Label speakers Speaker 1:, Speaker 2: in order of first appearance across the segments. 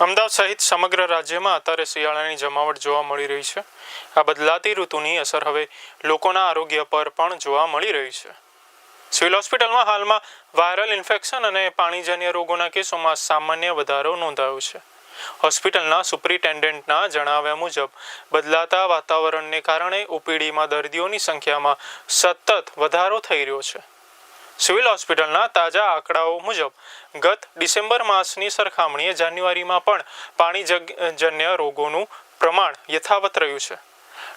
Speaker 1: અમદાવાદ સહિત સમગ્ર રાજ્યમાં અત્યારે શિયાળાની જમાવટ જોવા મળી રહી છે. આ બદલાતી ઋતુની અસર હવે લોકોના આરોગ્ય પર પણ જોવા મળી રહી છે. સિવિલ હોસ્પિટલમાં હાલમાં વાયરલ ઇન્ફેક્શન અને પાણીજન્ય રોગોના કેસોમાં સામાન્ય વધારો નોંધાયો છે. હોસ્પિટલના સુપ્રિન્ટેન્ડન્ટના જણાવ્યા મુજબ, બદલાતા વાતાવરણને કારણે ઓપીડીમાં દર્દીઓની સંખ્યામાં સતત વધારો થઈ રહ્યો છે. સિવિલ હોસ્પિટલના તાજા આંકડાઓ મુજબ, ગત ડિસેમ્બર માસની સરખામણીએ જાન્યુઆરીમાં પણ પાણીજન્ય રોગોનું પ્રમાણ યથાવત રહ્યું છે.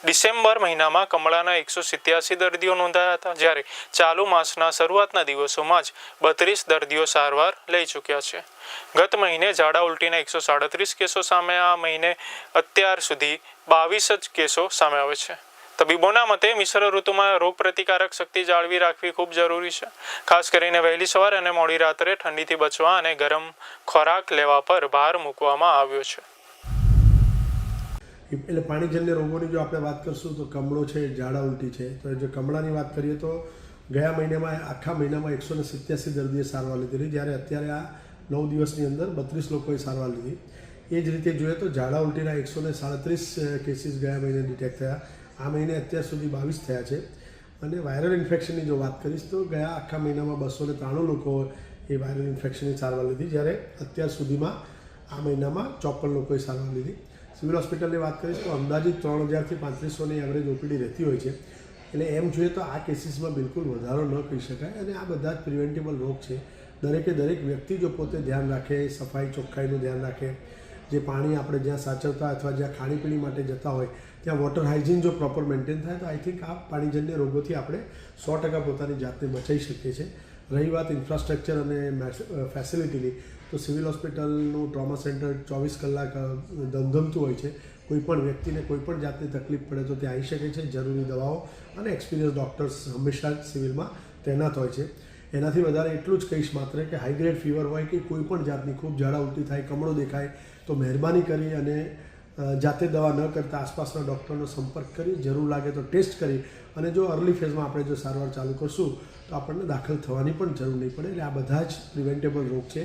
Speaker 1: ડિસેમ્બર મહિનામાં કમળાના એકસો સિત્યાસી દર્દીઓ નોંધાયા હતા, જ્યારે ચાલુ માસના શરૂઆતના દિવસોમાં જ બત્રીસ દર્દીઓ સારવાર લઈ ચૂક્યા છે. ગત મહિને ઝાડા ઉલટીના એકસો સાડત્રીસ કેસો સામે, આ મહિને અત્યાર સુધી બાવીસ જ કેસો સામે આવે છે. તબીબોના મતે મિશ્ર ઋતુમાં રોગ પ્રતિકારક શક્તિ જાળવી રાખવી ખૂબ જરૂરી છે. ખાસ કરીને વહેલી સવારે અને મોડી રાત્રે ઠંડીથી બચવા અને ગરમ ખોરાક લેવા પર ભાર મૂકવામાં આવ્યો છે.
Speaker 2: એટલે પાણીજન્ય રોગોની જો આપણે વાત કરશું તો કમળો છે, ઝાડા ઉલટી છે. તો જો કમળાની વાત કરીએ તો ગયા મહિનામાં, આખા મહિનામાં એકસો ને સિત્યાસી દર્દીએ સારવાર લીધેલી જ્યારે અત્યારે આ નવ દિવસની અંદર બત્રીસ લોકોએ સારવાર લીધી. એ જ રીતે જોઈએ તો ઝાડા ઉલટીના એકસો ને સાડત્રીસ કેસીસ ગયા મહિને ડિટેક્ટ થયા. આ મહિને અત્યાર સુધી બાવીસ થયા છે. અને વાયરલ ઇન્ફેક્શનની જો વાત કરીશ તો ગયા આખા મહિનામાં બસો ને ત્રાણું લોકો એ વાયરલ ઇન્ફેક્શનની સારવાર લીધી. જ્યારે અત્યાર સુધીમાં આ મહિનામાં ચોપન લોકોએ સારવાર લીધી. સિવિલ હોસ્પિટલની વાત કરીશ તો અંદાજિત ત્રણ હજારથી પાંત્રીસોની એવરેજ ઓપીડી રહેતી હોય છે. એટલે એમ જોઈએ તો આ કેસીસમાં બિલકુલ વધારો ન કહી શકાય અને આ બધા જ પ્રિવેન્ટેબલ રોગ છે. દરેકે દરેક વ્યક્તિ જો પોતે ધ્યાન રાખે, સફાઈ ચોખ્ખાઈનું ધ્યાન રાખે જે પાણી આપણે જ્યાં સાચવતા અથવા જ્યાં ખાણીપીણી માટે જતા હોય, ત્યાં વોટર હાઇજીન જો પ્રોપર મેન્ટેન થાય, તો આઈ થિંક આ પાણીજન્ય રોગોથી આપણે સો ટકા પોતાની જાતને બચાવી શકીએ છીએ. રહી વાત ઇન્ફ્રાસ્ટ્રક્ચર અને ફેસિલિટીની તો સિવિલ હોસ્પિટલનું ટ્રોમા સેન્ટર ચોવીસ કલાક ધમધમતું હોય છે. કોઈપણ વ્યક્તિને કોઈપણ જાતની તકલીફ પડે તો ત્યાં આવી શકે છે. જરૂરી દવાઓ અને એક્સપિરિયન્સ ડૉક્ટર્સ હંમેશા સિવિલમાં તૈનાત હોય છે. એનાથી વધારે એટલું જ કહીશ માત્ર કે હાઈગ્રેડ ફીવર હોય કે કોઈ પણ જાતની ખૂબ ઝાડા ઉલટી થાય, કમળો દેખાય, તો મહેરબાની કરી અને જાતે દવા ન કરતા આસપાસના ડૉક્ટરનો સંપર્ક કરી, જરૂર લાગે તો ટેસ્ટ કરી અને જો અર્લી ફેઝમાં આપણે જો સારવાર ચાલુ કરશું, તો આપણને દાખલ થવાની પણ જરૂર નહીં પડે. એટલે આ બધા જ પ્રિવેન્ટેબલ રોગ છે.